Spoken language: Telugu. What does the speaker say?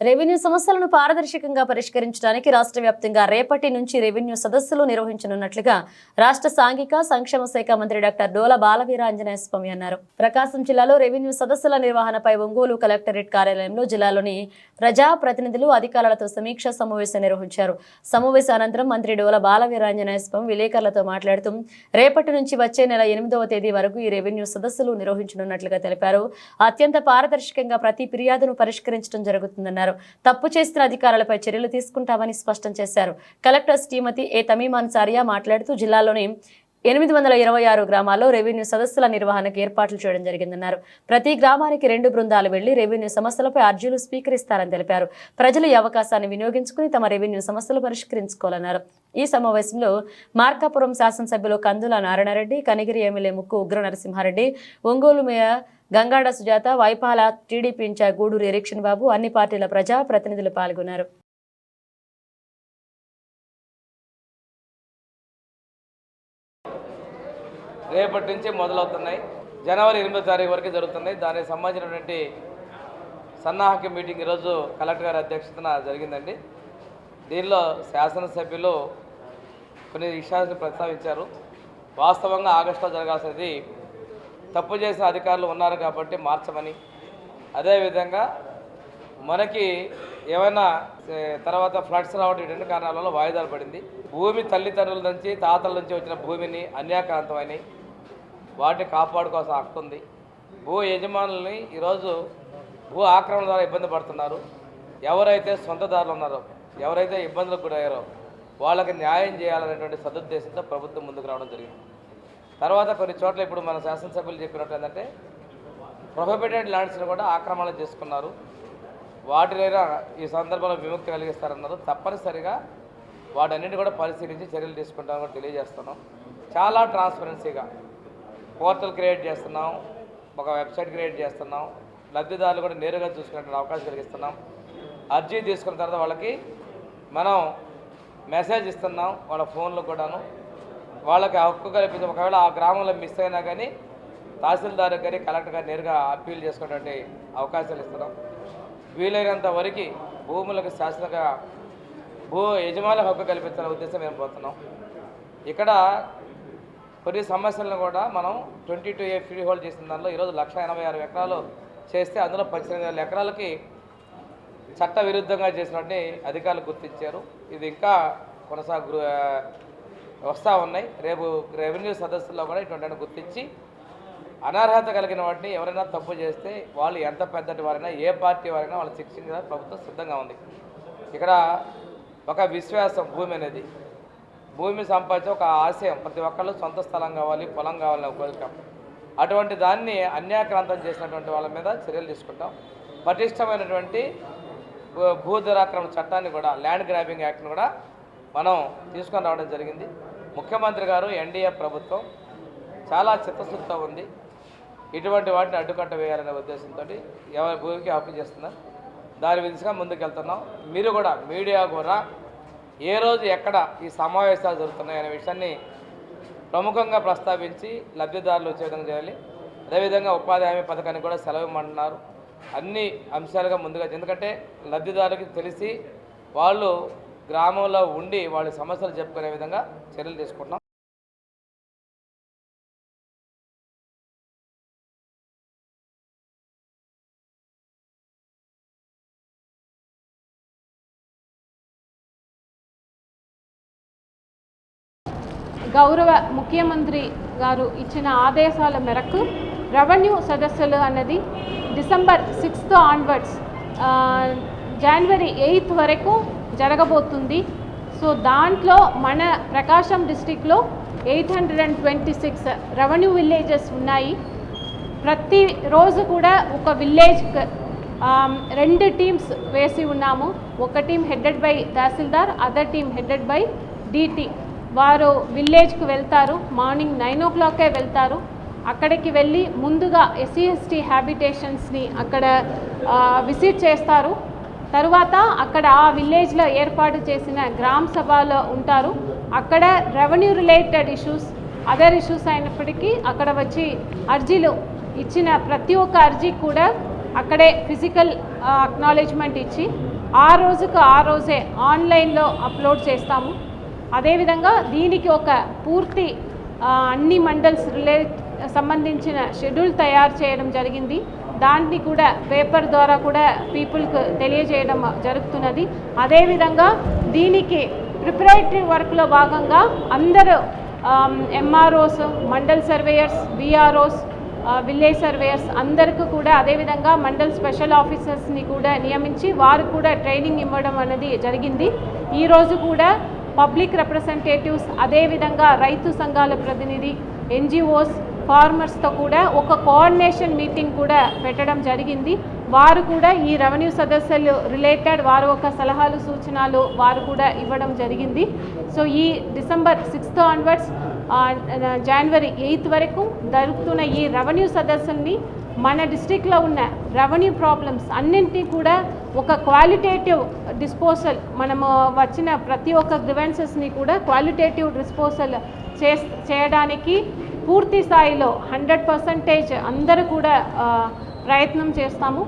రెవెన్యూ సమస్యలను పారదర్శకంగా పరిష్కరించడానికి రాష్ట్ర వ్యాప్తంగా రేపటి నుంచి రెవెన్యూ సదస్సులు నిర్వహించనున్నట్లుగా రాష్ట్ర సాంఘిక సంక్షేమ శాఖ మంత్రి డాక్టర్ డోల బాలవీర ఆంజనేయ స్వామి అన్నారు. ప్రకాశం జిల్లాలో రెవెన్యూ సదస్సుల నిర్వహణపై ఒంగోలు కలెక్టరేట్ కార్యాలయంలో జిల్లాలోని ప్రజా ప్రతినిధులు అధికారులతో సమీక్ష సమావేశం నిర్వహించారు. సమావేశ అనంతరం మంత్రి డోల బాలవీర ఆంజనేయ స్వామి విలేకరులతో మాట్లాడుతూ రేపటి నుంచి వచ్చే నెల ఎనిమిదవ తేదీ వరకు ఈ రెవెన్యూ సదస్సులు నిర్వహించనున్నట్లుగా తెలిపారు. అత్యంత పారదర్శకంగా ప్రతి ఫిర్యాదును పరిష్కరించడం జరుగుతుందన్నారు. తప్పు చేసిన అధికారులపై చర్యలు తీసుకుంటామని స్పష్టం చేశారు. కలెక్టర్ శ్రీమతి ఏ తమీమాన్ సారియా మాట్లాడుతూ జిల్లాలోని ఎనిమిది వందల ఇరవై ఆరు గ్రామాల్లో రెవెన్యూ సదస్సుల నిర్వహణకు ఏర్పాట్లు చేయడం జరిగిందన్నారు. ప్రతి గ్రామానికి రెండు బృందాలు వెళ్ళి రెవెన్యూ సమస్యలపై అర్జీలు స్వీకరిస్తారని తెలిపారు. ప్రజలు ఈ అవకాశాన్ని వినియోగించుకుని తమ రెవెన్యూ సమస్యలు పరిష్కరించుకోవాలన్నారు. ఈ సమావేశంలో మార్కాపురం శాసనసభ్యులు కందుల Narayana Reddy Kanigiri MLA Mukku Ugra Narasimha Reddy Ongole mayor Gangada Sujatha వైపాల TDP in charge Gudur Erikshan Babu అన్ని పార్టీల ప్రజా ప్రతినిధులు పాల్గొన్నారు. రేపటి నుంచి మొదలవుతున్నాయి. జనవరి ఎనిమిదో తారీఖు వరకు జరుగుతున్నాయి. దానికి సంబంధించినటువంటి సన్నాహక మీటింగ్ ఈరోజు కలెక్టర్ గారి అధ్యక్షతన జరిగిందండి. దీనిలో శాసనసభ్యులు కొన్ని విషయాలను ప్రస్తావించారు. వాస్తవంగా ఆగస్టులో జరగాల్సినది తప్పు చేసిన అధికారులు ఉన్నారు కాబట్టి మార్చమని. అదేవిధంగా మనకి ఏమైనా తర్వాత ఫ్లడ్స్ రావడం ఇటువంటి రెండు కారణాల వల్ల వాయిదాలు పడింది. భూమి తల్లిదండ్రుల నుంచి తాతల నుంచి వచ్చిన భూమిని అన్యాక్రాంతమని వాటిని కాపాడుకోవాల్సిన హక్కు ఉంది. భూ యజమానుల్ని ఈరోజు భూ ఆక్రమణ ద్వారా ఇబ్బంది పడుతున్నారు. ఎవరైతే సొంతదారులు ఉన్నారో ఎవరైతే ఇబ్బందులకు గురయ్యారో వాళ్ళకి న్యాయం చేయాలనేటువంటి సదుద్దేశంతో ప్రభుత్వం ముందుకు రావడం జరిగింది. తర్వాత కొన్ని చోట్ల ఇప్పుడు మన శాసనసభ్యులు చెప్పినట్టు ఏంటంటే ప్రొహిబిటెడ్ ల్యాండ్స్ని కూడా ఆక్రమణ చేసుకున్నారు. వాటినైనా ఈ సందర్భంలో విముక్తి కలిగిస్తారన్నారు. తప్పనిసరిగా వాటన్నిటి కూడా పరిశీలించి చర్యలు తీసుకుంటామని కూడా తెలియజేస్తున్నాం. చాలా ట్రాన్స్పరెన్సీగా పోర్టల్ క్రియేట్ చేస్తున్నాం ఒక వెబ్సైట్ క్రియేట్ చేస్తున్నాం లబ్ధిదారులు కూడా నేరుగా చూసుకునే అవకాశం కలిగిస్తున్నాం. అర్జీ తీసుకున్న తర్వాత వాళ్ళకి మనం మెసేజ్ ఇస్తున్నాం వాళ్ళ ఫోన్లో కూడాను. వాళ్ళకి హక్కు కల్పించి ఒకవేళ ఆ గ్రామంలో మిస్ అయినా కానీ తహసీల్దార్ కానీ కలెక్టర్ గారు నేరుగా అప్పీల్ చేసుకునేటువంటి అవకాశాలు ఇస్తున్నాం. వీలైనంత వరకు భూములకు శాశ్వతంగా భూ యజమాని హక్కు కల్పించాలనే ఉద్దేశం మేము పోతున్నాం. ఇక్కడ కొన్ని సమస్యలను కూడా మనం twenty two A freehold చేసిన దానిలో ఈరోజు లక్ష ఎనభై ఆరు ఎకరాలు చేస్తే అందులో పద్దెనిమిది వేల ఎకరాలకి చట్ట విరుద్ధంగా చేసినట్టు అధికారులు గుర్తించారు. ఇది ఇంకా కొనసాగు వస్తూ ఉన్నాయి. రేపు రెవెన్యూ సదస్సుల్లో కూడా ఇటువంటి గుర్తించి అనర్హత కలిగిన వాటిని ఎవరైనా తప్పు చేస్తే వాళ్ళు ఎంత పెద్దటి వారైనా ఏ పార్టీ వారైనా వాళ్ళు శిక్షించిన ప్రభుత్వం సిద్ధంగా ఉంది. ఇక్కడ ఒక విశ్వాసం భూమి అనేది. భూమి సంపాదించే ఒక ఆశయం. ప్రతి ఒక్కళ్ళు సొంత స్థలం కావాలి పొలం కావాలని కోరిక. అటువంటి దాన్ని అన్యాక్రాంతం చేసినటువంటి వాళ్ళ మీద చర్యలు తీసుకుంటాం. పటిష్టమైనటువంటి భూ- భూ దురాక్రమణ చట్టాన్ని కూడా ల్యాండ్ గ్రాబింగ్ యాక్ట్ని కూడా మనం తీసుకొని రావడం జరిగింది. ముఖ్యమంత్రి గారు ఎన్డీఏ ప్రభుత్వం చాలా చిత్తశుద్ధితో ఉంది. ఇటువంటి వాటిని అడ్డుకట్ట వేయాలనే ఉద్దేశంతో ఎవరి భూమికి అప్పు చేస్తున్నారు దాని విధిగా ముందుకెళ్తున్నాం. మీరు కూడా మీడియా కూడా ఏ రోజు ఎక్కడ ఈ సమావేశాలు జరుగుతున్నాయి అనే విషయాన్ని ప్రముఖంగా ప్రస్తావించి లబ్ధిదారులు వచ్చే విధంగా చేయాలి అదేవిధంగా ఉపాధి హామీ పథకానికి కూడా సెలవు ఇమ్మంటున్నారు అన్ని అంశాలుగా ముందుగా ఎందుకంటే లబ్ధిదారులకి తెలిసి వాళ్ళు గ్రామంలో ఉండి వాళ్ళ సమస్యలు చెప్పుకునే విధంగా చర్యలు తీసుకుంటున్నాం. గౌరవ ముఖ్యమంత్రి గారు ఇచ్చిన ఆదేశాల మేరకు రెవెన్యూ సదస్సులు అన్నది December sixth onwards January eighth వరకు జరగబోతుంది. సో దాంట్లో మన ప్రకాశం డిస్టిక్లో eight hundred and twenty six revenue villages ఉన్నాయి. ప్రతి రోజు కూడా ఒక విలేజ్ రెండు టీమ్స్ వేసి ఉన్నాము. ఒక team headed by tahsildar other team headed by DT. వారు విలేజ్కి వెళ్తారు మార్నింగ్ నైన్ ఓ క్లాకే వెళ్తారు. అక్కడికి వెళ్ళి ముందుగా ఎస్సీ ఎస్టీ హ్యాబిటేషన్స్ని అక్కడ విజిట్ చేస్తారు. తరువాత అక్కడ ఆ విలేజ్లో ఏర్పాటు చేసిన గ్రామ సభలో ఉంటారు. అక్కడ revenue related issues other issues అయినప్పటికీ అక్కడ వచ్చి అర్జీలు ఇచ్చిన ప్రతి ఒక్క అర్జీ కూడా అక్కడే ఫిజికల్ అక్నాలెడ్జ్మెంట్ ఇచ్చి ఆ రోజుకు ఆ రోజే ఆన్లైన్లో అప్లోడ్ చేస్తాము. అదేవిధంగా దీనికి ఒక పూర్తి అన్ని మండల్స్ రిలేట్ సంబంధించిన షెడ్యూల్ తయారు చేయడం జరిగింది. దాన్ని కూడా పేపర్ ద్వారా కూడా పీపుల్కి తెలియజేయడం జరుగుతున్నది. అదేవిధంగా దీనికి ప్రిపరేటరీ వర్క్లో భాగంగా అందరూ MROs mandal surveyors VROs village surveyors అందరికీ కూడా అదేవిధంగా మండల్ స్పెషల్ ఆఫీసర్స్ని కూడా నియమించి వారు కూడా ట్రైనింగ్ ఇవ్వడం అనేది జరిగింది. ఈరోజు కూడా పబ్లిక్ రిప్రజెంటేటివ్స్ అదేవిధంగా రైతు సంఘాల ప్రతినిధి ఎన్జిఓస్ ఫార్మర్స్తో కూడా ఒక కోఆర్డినేషన్ మీటింగ్ కూడా పెట్టడం జరిగింది. వారు కూడా ఈ రెవెన్యూ సదస్సులు రిలేటెడ్ వారు ఒక సలహాలు సూచనలు వారు కూడా ఇవ్వడం జరిగింది. సో ఈ December sixth onwards January eighth వరకు జరుగుతున్న ఈ రెవెన్యూ సదస్సుల్ని మన డిస్టిక్లో ఉన్న రెవెన్యూ ప్రాబ్లమ్స్ అన్నింటినీ కూడా ఒక క్వాలిటేటివ్ డిస్పోజల్ మనము వచ్చిన ప్రతి ఒక్క గ్రివెన్సెస్ని కూడా క్వాలిటేటివ్ డిస్పోజల్ చేయడానికి పూర్తి స్థాయిలో హండ్రెడ్ పర్సంటేజ్ అందరూ కూడా ప్రయత్నం చేస్తాము.